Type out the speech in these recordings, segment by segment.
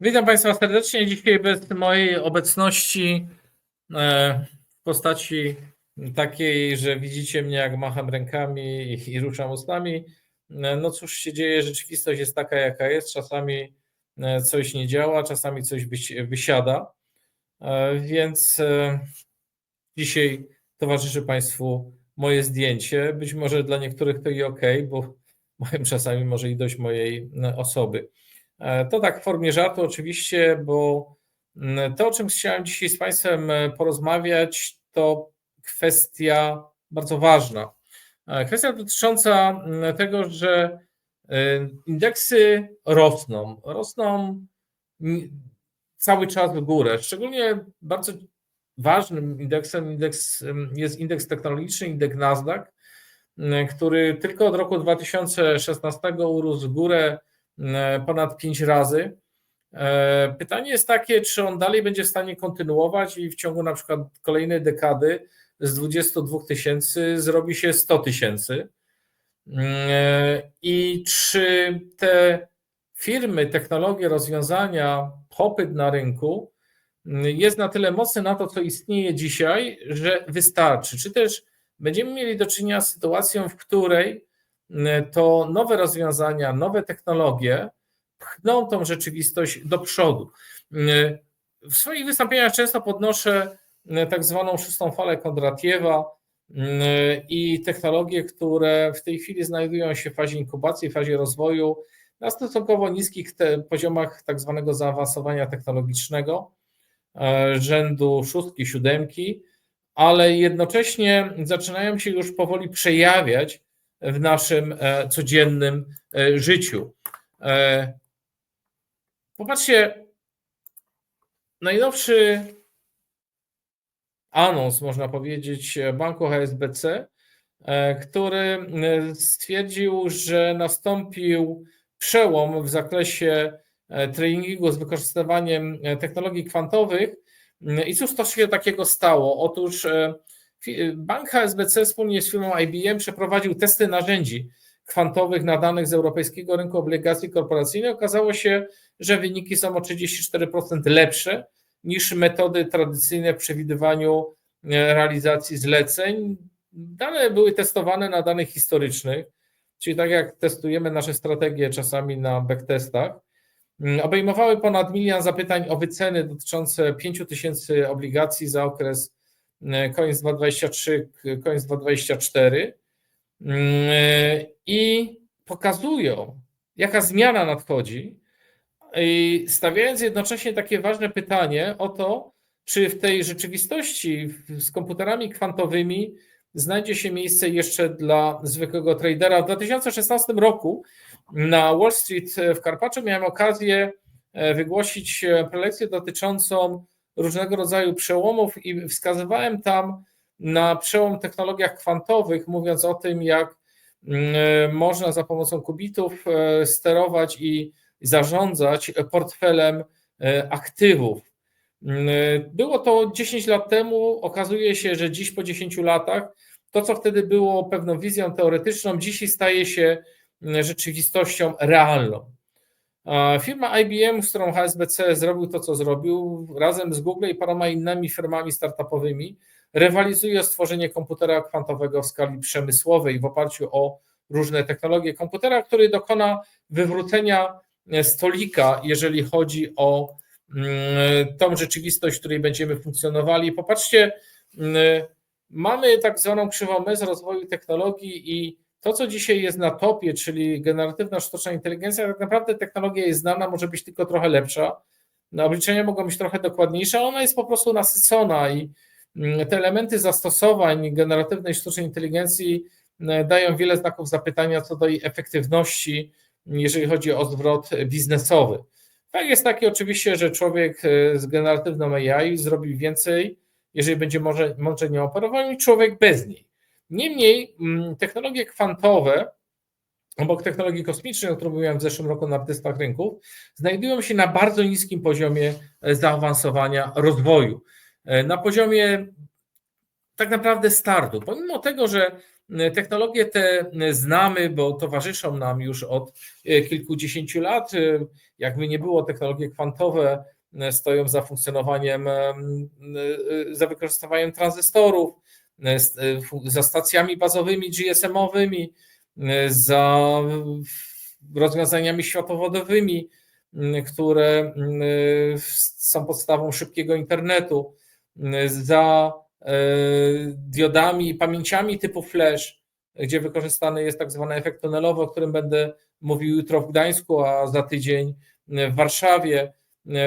Witam Państwa serdecznie. Dzisiaj bez mojej obecności e, w postaci takiej, że widzicie mnie jak macham rękami i, ruszam ustami. E, No cóż się dzieje, rzeczywistość jest taka jaka jest. Czasami e, coś nie działa, czasami coś wysi- wysiada. Więc dzisiaj towarzyszy Państwu moje zdjęcie. Być może dla niektórych to i ok, bo mają czasami może i dość mojej osoby. E, To tak w formie żartu oczywiście, bo mm, to, o czym chciałem dzisiaj z Państwem e, porozmawiać, to kwestia bardzo ważna. E, Kwestia dotycząca mm, tego, że indeksy rosną. Rosną mm, cały czas w górę. Szczególnie bardzo ważnym indeksem indeks, jest indeks technologiczny, indeks Nasdaq, który tylko od roku 2016 urósł w górę ponad 5 razy. E, Pytanie jest takie, czy on dalej będzie w stanie kontynuować i w ciągu na przykład kolejnej dekady z 22 tysięcy zrobi się 100 tysięcy. E, I czy te firmy, technologie, rozwiązania, popyt na rynku jest na tyle mocny na to, co istnieje dzisiaj, że wystarczy? Czy też będziemy mieli do czynienia z sytuacją, w której to nowe rozwiązania, nowe technologie pchną tą rzeczywistość do przodu? W swoich wystąpieniach często podnoszę tak zwaną szóstą falę Kondratiewa i technologie, które w tej chwili znajdują się w fazie inkubacji, w fazie rozwoju na stosunkowo niskich poziomach tak zwanego zaawansowania technologicznego, rzędu szóstki, siódemki, ale jednocześnie zaczynają się już powoli przejawiać w naszym e, codziennym e, życiu. E, Popatrzcie, najnowszy anons, można powiedzieć, banku HSBC, który stwierdził, że nastąpił przełom w zakresie tradingu z wykorzystywaniem technologii kwantowych. I cóż to się takiego stało? Otóż bank HSBC wspólnie z firmą IBM przeprowadził testy narzędzi kwantowych na danych z europejskiego rynku obligacji korporacyjnych. Okazało się, że wyniki są o 34% lepsze niż metody tradycyjne w przewidywaniu e, realizacji zleceń. Dane były testowane na danych historycznych, czyli tak jak testujemy nasze strategie czasami na backtestach. Obejmowały ponad milion zapytań o wyceny dotyczące 5 tysięcy obligacji za okres koniec 2023, koniec 2024 Mm, i pokazują, jaka zmiana nadchodzi, stawiając jednocześnie takie ważne pytanie o to, czy w tej rzeczywistości z komputerami kwantowymi znajdzie się miejsce jeszcze dla zwykłego tradera. W 2016 roku na Wall Street w Karpaczu miałem okazję e, wygłosić e, prelekcję dotyczącą różnego rodzaju przełomów i wskazywałem tam na przełom w technologiach kwantowych, mówiąc o tym, jak mm, e, można za pomocą kubitów e, sterować i zarządzać portfelem e, aktywów. Mm, Było to 10 lat temu, okazuje się, że dziś po 10 latach to, co wtedy było pewną wizją teoretyczną, dzisiaj staje się mm, rzeczywistością realną. Firma IBM, z którą HSBC zrobił to, co zrobił, razem z Google i paroma innymi firmami startupowymi, rywalizuje o stworzenie komputera kwantowego w skali przemysłowej w oparciu o różne technologie. Komputera, który dokona wywrócenia stolika, jeżeli chodzi o mm, tą rzeczywistość, w której będziemy funkcjonowali. Popatrzcie, mm, mamy tak zwaną krzywą MES rozwoju technologii i to, co dzisiaj jest na topie, czyli generatywna sztuczna inteligencja, tak naprawdę technologia jest znana, może być tylko trochę lepsza. No, obliczenia mogą być trochę dokładniejsze, ona jest po prostu nasycona i mm, te elementy zastosowań generatywnej sztucznej inteligencji mm, dają wiele znaków zapytania co do jej efektywności, jeżeli chodzi o zwrot biznesowy. Tak jest takie oczywiście, że człowiek e, z generatywną AI zrobi więcej, jeżeli będzie może, mądrze nią operował, niż człowiek bez niej. Niemniej mm, technologie kwantowe, obok technologii kosmicznej, o której mówiłem w zeszłym roku na artystach rynków, znajdują się na bardzo niskim poziomie e, zaawansowania rozwoju. E, Na poziomie tak naprawdę startu. Pomimo tego, że technologie te znamy, bo towarzyszą nam już od kilkudziesięciu lat, jakby nie było, technologie kwantowe stoją za funkcjonowaniem, za wykorzystywaniem tranzystorów, za stacjami bazowymi GSM-owymi, za rozwiązaniami światłowodowymi, które są podstawą szybkiego internetu, za diodami i pamięciami typu flash, gdzie wykorzystany jest tak zwany efekt tunelowy, o którym będę mówił jutro w Gdańsku, a za tydzień w Warszawie.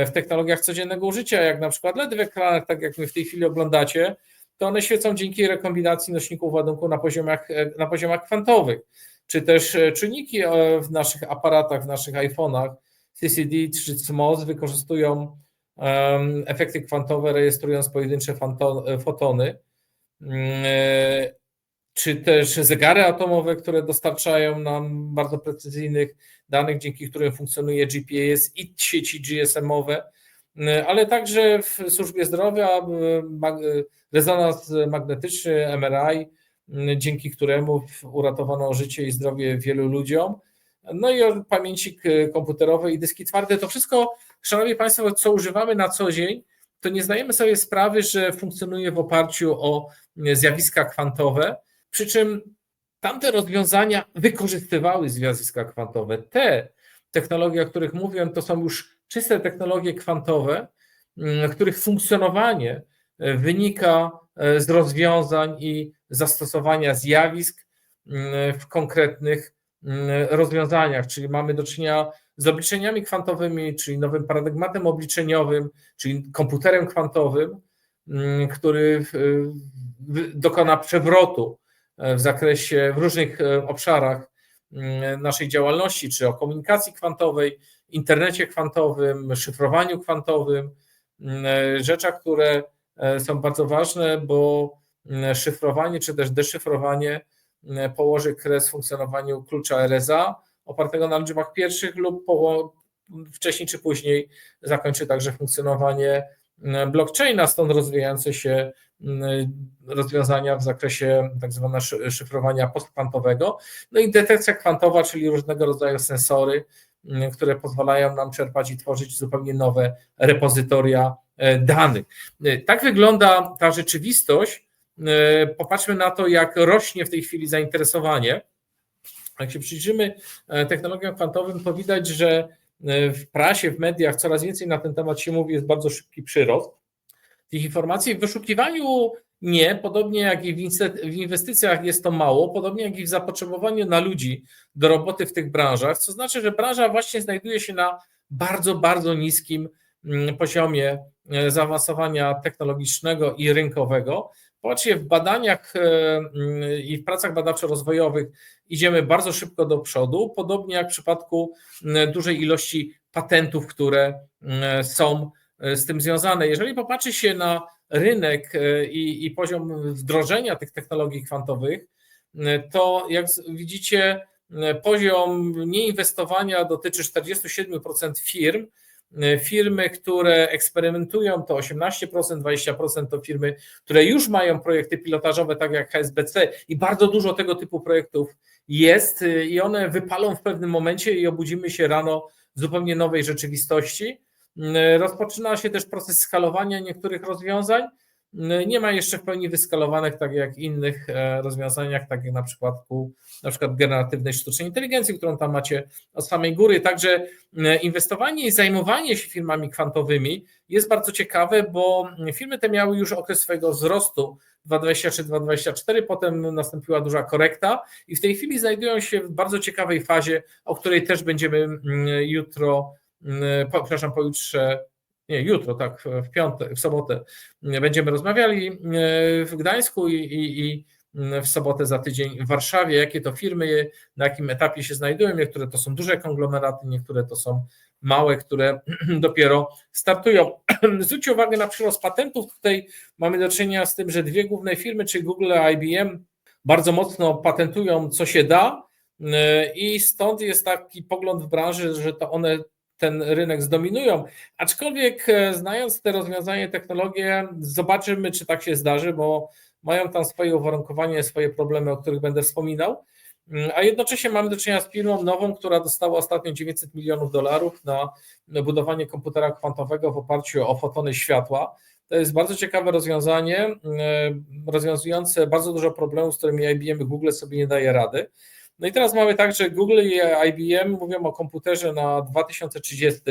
W technologiach codziennego użycia, jak na przykład LED w ekranach, tak jak my w tej chwili oglądacie, to one świecą dzięki rekombinacji nośników ładunku na poziomach, na poziomach kwantowych, czy też czynniki w naszych aparatach, w naszych iPhone'ach. CCD czy CMOS wykorzystują efekty kwantowe, rejestrując pojedyncze fotony, czy też zegary atomowe, które dostarczają nam bardzo precyzyjnych danych, dzięki którym funkcjonuje GPS i sieci GSM-owe, ale także w służbie zdrowia rezonans magnetyczny, MRI, dzięki któremu uratowano życie i zdrowie wielu ludziom. No i o pamięci komputerowej i dyski twarde. To wszystko, Szanowni Państwo, co używamy na co dzień, to nie zdajemy sobie sprawy, że funkcjonuje w oparciu o zjawiska kwantowe, przy czym tamte rozwiązania wykorzystywały zjawiska kwantowe. Te technologie, o których mówiłem, to są już czyste technologie kwantowe, których funkcjonowanie wynika z rozwiązań i zastosowania zjawisk w konkretnych rozwiązaniach, czyli mamy do czynienia z obliczeniami kwantowymi, czyli nowym paradygmatem obliczeniowym, czyli komputerem kwantowym, który dokona przewrotu w zakresie, w różnych obszarach naszej działalności, czy o komunikacji kwantowej, internecie kwantowym, szyfrowaniu kwantowym, rzeczach, które są bardzo ważne, bo szyfrowanie czy też deszyfrowanie położy kres funkcjonowaniu klucza RSA opartego na liczbach pierwszych lub wcześniej czy później zakończy także funkcjonowanie blockchaina, stąd rozwijające się rozwiązania w zakresie tak zwanego szyfrowania postkwantowego. No i detekcja kwantowa, czyli różnego rodzaju sensory, które pozwalają nam czerpać i tworzyć zupełnie nowe repozytoria danych. Tak wygląda ta rzeczywistość. Popatrzmy na to, jak rośnie w tej chwili zainteresowanie. Jak się przyjrzymy technologiom kwantowym, to widać, że w prasie, w mediach coraz więcej na ten temat się mówi, jest bardzo szybki przyrost tych informacji. W wyszukiwaniu nie, podobnie jak i w inwestycjach jest to mało, podobnie jak i w zapotrzebowaniu na ludzi do roboty w tych branżach, co znaczy, że branża właśnie znajduje się na bardzo, bardzo niskim poziomie zaawansowania technologicznego i rynkowego. Patrzcie, w badaniach i w pracach badawczo-rozwojowych idziemy bardzo szybko do przodu, podobnie jak w przypadku dużej ilości patentów, które są z tym związane. Jeżeli popatrzy się na rynek i, i poziom wdrożenia tych technologii kwantowych, to jak widzicie, poziom nieinwestowania dotyczy 47% firm. Firmy, które eksperymentują, to 18%, 20% to firmy, które już mają projekty pilotażowe, tak jak HSBC, i bardzo dużo tego typu projektów jest, i one wypalą w pewnym momencie i obudzimy się rano w zupełnie nowej rzeczywistości. Rozpoczyna się też proces skalowania niektórych rozwiązań. Nie ma jeszcze w pełni wyskalowanych, tak jak innych rozwiązaniach, tak jak na przypadku na przykład generatywnej sztucznej inteligencji, którą tam macie od samej góry. Także inwestowanie i zajmowanie się firmami kwantowymi jest bardzo ciekawe, bo firmy te miały już okres swojego wzrostu 2023-2024, potem nastąpiła duża korekta i w tej chwili znajdują się w bardzo ciekawej fazie, o której też będziemy jutro po, przepraszam, pojutrze, nie, jutro, tak, w piątek, w sobotę będziemy rozmawiali w Gdańsku i, i, i w sobotę za tydzień w Warszawie, jakie to firmy, na jakim etapie się znajdują. Niektóre to są duże konglomeraty, niektóre to są małe, które dopiero startują. Zwróćcie uwagę na przyrost patentów. Tutaj mamy do czynienia z tym, że dwie główne firmy, czyli Google a IBM, bardzo mocno patentują, co się da, i stąd jest taki pogląd w branży, że to one ten rynek zdominują. Aczkolwiek znając te rozwiązania, technologie, zobaczymy, czy tak się zdarzy, bo mają tam swoje uwarunkowania, swoje problemy, o których będę wspominał. Mm, a jednocześnie mamy do czynienia z firmą nową, która dostała ostatnio 900 milionów dolarów na budowanie komputera kwantowego w oparciu o fotony światła. To jest bardzo ciekawe rozwiązanie, mm, rozwiązujące bardzo dużo problemów, z którymi IBM i Google sobie nie daje rady. No i teraz mamy tak, że Google i IBM mówią o komputerze na 2030.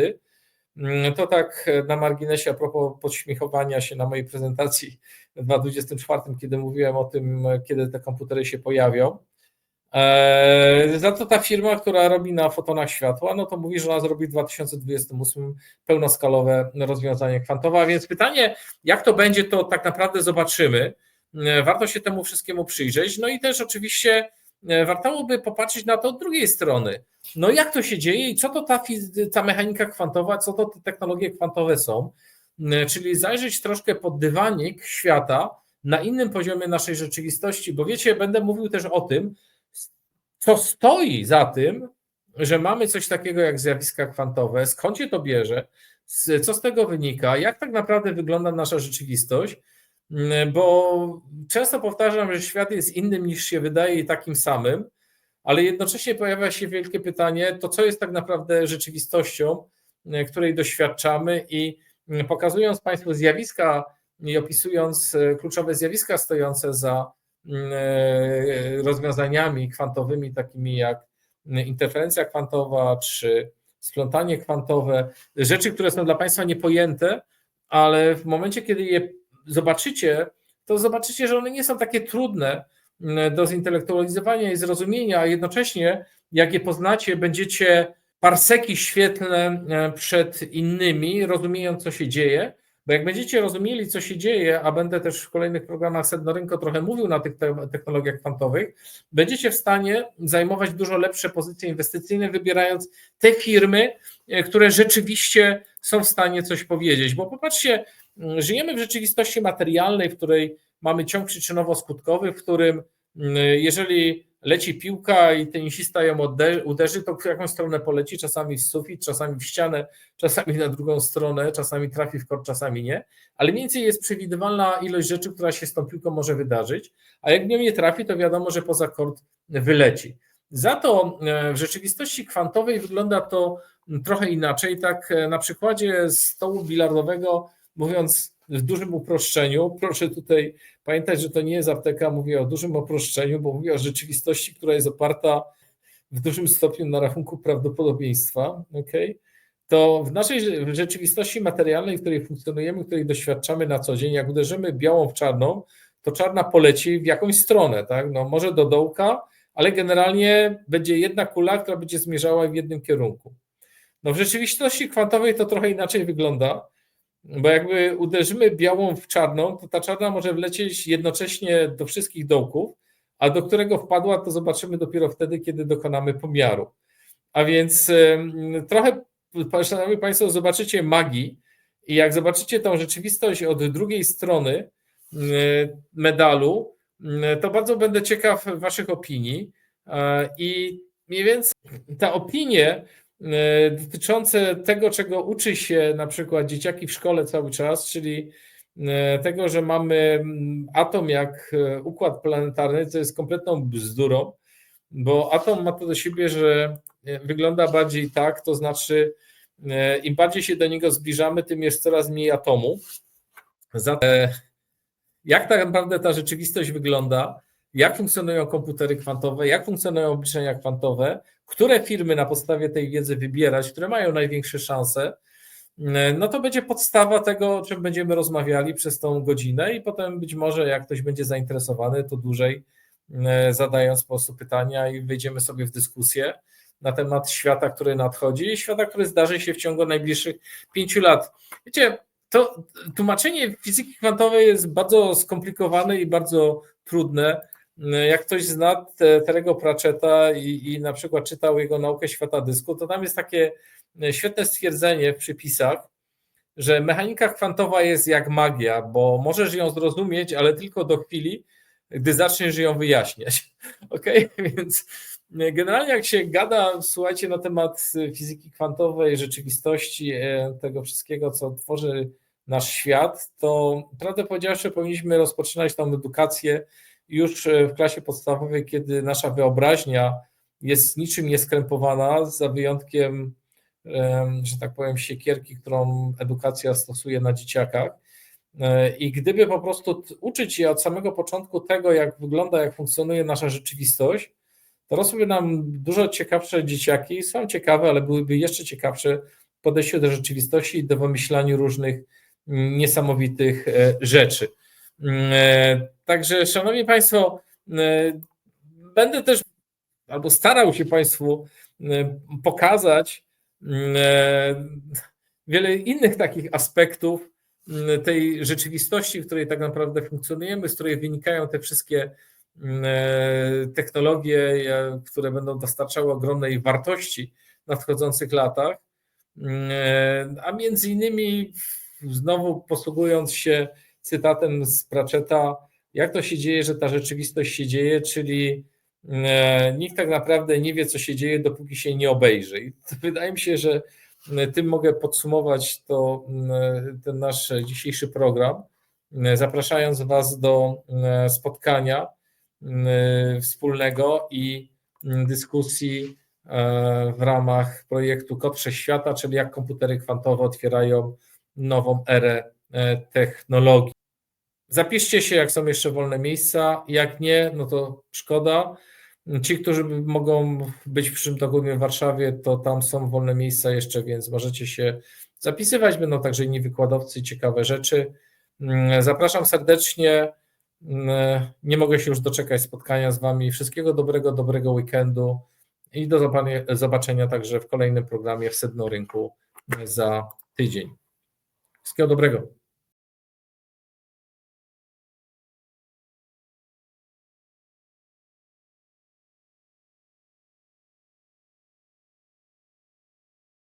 Mm, to tak na marginesie a propos podśmiechowania się na mojej prezentacji w 2024, kiedy mówiłem o tym, kiedy te komputery się pojawią. Eee, za to ta firma, która robi na fotonach światła, no to mówi, że ona zrobi w 2028 pełnoskalowe rozwiązanie kwantowe. A więc pytanie, jak to będzie, to tak naprawdę zobaczymy. Warto się temu wszystkiemu przyjrzeć. No i też oczywiście warto by popatrzeć na to od drugiej strony. No jak to się dzieje i co to ta, ta mechanika kwantowa, co to te technologie kwantowe są. Czyli zajrzeć troszkę pod dywanik świata na innym poziomie naszej rzeczywistości, bo wiecie, będę mówił też o tym, co stoi za tym, że mamy coś takiego jak zjawiska kwantowe, skąd się to bierze, co z tego wynika, jak tak naprawdę wygląda nasza rzeczywistość, bo często powtarzam, że świat jest innym niż się wydaje i takim samym, ale jednocześnie pojawia się wielkie pytanie, to co jest tak naprawdę rzeczywistością, mm, której doświadczamy? I mm, pokazując Państwu zjawiska i opisując e, kluczowe zjawiska stojące za E, rozwiązaniami kwantowymi, takimi jak interferencja kwantowa czy splątanie kwantowe, rzeczy, które są dla Państwa niepojęte, ale w momencie, kiedy je zobaczycie, to zobaczycie, że one nie są takie trudne do zintelektualizowania i zrozumienia, a jednocześnie, jak je poznacie, będziecie parseki świetlne e, przed innymi, rozumiejąc, co się dzieje, bo jak będziecie rozumieli, co się dzieje, a będę też w kolejnych programach Sedno Rynko trochę mówił na tych technologiach kwantowych, będziecie w stanie zajmować dużo lepsze pozycje inwestycyjne, wybierając te firmy, e, które rzeczywiście są w stanie coś powiedzieć. Bo popatrzcie, mm, żyjemy w rzeczywistości materialnej, w której mamy ciąg przyczynowo-skutkowy, w którym mm, jeżeli leci piłka i tenisista ją uderzy, to w jakąś stronę poleci, czasami w sufit, czasami w ścianę, czasami na drugą stronę, czasami trafi w kort, czasami nie, ale mniej więcej jest przewidywalna ilość rzeczy, która się z tą piłką może wydarzyć, a jak w nią nie trafi, to wiadomo, że poza kort wyleci. Za to e, w rzeczywistości kwantowej wygląda to trochę inaczej, tak e, na przykładzie stołu bilardowego, mówiąc w dużym uproszczeniu. Proszę tutaj pamiętać, że to nie jest apteka, mówię o dużym uproszczeniu, bo mówię o rzeczywistości, która jest oparta w dużym stopniu na rachunku prawdopodobieństwa. Okay? To w naszej rzeczywistości materialnej, w której funkcjonujemy, w której doświadczamy na co dzień, jak uderzymy białą w czarną, to czarna poleci w jakąś stronę, tak? No, może do dołka, ale generalnie będzie jedna kula, która będzie zmierzała w jednym kierunku. No w rzeczywistości kwantowej to trochę inaczej wygląda. Bo jakby uderzymy białą w czarną, to ta czarna może wlecieć jednocześnie do wszystkich dołków, a do którego wpadła, to zobaczymy dopiero wtedy, kiedy dokonamy pomiaru. A więc trochę, szanowni Państwo, zobaczycie magii i jak zobaczycie tą rzeczywistość od drugiej strony medalu, to bardzo będę ciekaw Waszych opinii. I mniej więcej ta opinie E, dotyczące tego, czego uczy się na przykład dzieciaki w szkole cały czas, czyli e, tego, że mamy mm, atom jak e, układ planetarny, co jest kompletną bzdurą, bo atom ma to do siebie, że wygląda bardziej tak, to znaczy im bardziej się do niego zbliżamy, tym jest coraz mniej atomu. Zatem jak tak naprawdę ta rzeczywistość wygląda, jak funkcjonują komputery kwantowe, jak funkcjonują obliczenia kwantowe, które firmy na podstawie tej wiedzy wybierać, które mają największe szanse, no to będzie podstawa tego, o czym będziemy rozmawiali przez tą godzinę i potem być może jak ktoś będzie zainteresowany, to dłużej e, zadając po prostu pytania i wejdziemy sobie w dyskusję na temat świata, który nadchodzi i świata, który zdarzy się w ciągu najbliższych pięciu lat. Wiecie, to tłumaczenie fizyki kwantowej jest bardzo skomplikowane i bardzo trudne. Jak ktoś zna Terego Pratchetta i, i na przykład czytał jego naukę świata dysku, to tam jest takie e, świetne stwierdzenie w przypisach, że mechanika kwantowa jest jak magia, bo możesz ją zrozumieć, ale tylko do chwili, gdy zaczniesz ją wyjaśniać. Ok, więc Generalnie jak się gada, słuchajcie, na temat fizyki kwantowej, rzeczywistości, e, tego wszystkiego, co tworzy nasz świat, to prawdę powiedziawszy, powinniśmy rozpoczynać tą edukację już e, w klasie podstawowej, kiedy nasza wyobraźnia jest niczym nieskrępowana, za wyjątkiem, że tak powiem, siekierki, którą edukacja stosuje na dzieciakach. E, I gdyby po prostu uczyć je od samego początku tego, jak wygląda, jak funkcjonuje nasza rzeczywistość, to rosłyby nam dużo ciekawsze dzieciaki. Są ciekawe, ale byłyby jeszcze ciekawsze w podejściu do rzeczywistości i do wymyślania różnych mm, niesamowitych e, rzeczy. Mm, e, także, Szanowni Państwo, będę też albo starał się Państwu pokazać mm, wiele innych takich aspektów Mm, tej rzeczywistości, w której tak naprawdę funkcjonujemy, z której wynikają te wszystkie e, technologie, które będą dostarczały ogromnej wartości w nadchodzących latach. E, a między innymi, znowu posługując się cytatem z Pratchetta, jak to się dzieje, że ta rzeczywistość się dzieje, czyli e, nikt tak naprawdę nie wie, co się dzieje, dopóki się nie obejrzy. I wydaje mi się, że tym mogę podsumować to, ten nasz dzisiejszy program, zapraszając Was do spotkania wspólnego i dyskusji e, w ramach projektu Kod Wszechświata, czyli jak komputery kwantowe otwierają nową erę e, technologii. Zapiszcie się, jak są jeszcze wolne miejsca. Jak nie, no to szkoda. Ci, którzy mogą być w przyszłym tygodniu w Warszawie, to tam są wolne miejsca jeszcze, więc możecie się zapisywać. Będą także inni wykładowcy, ciekawe rzeczy. Mm, zapraszam serdecznie. Mm, nie mogę się już doczekać spotkania z Wami. Wszystkiego dobrego, dobrego weekendu i do zobaczenia także w kolejnym programie w Sedno Rynku za tydzień. Wszystkiego dobrego.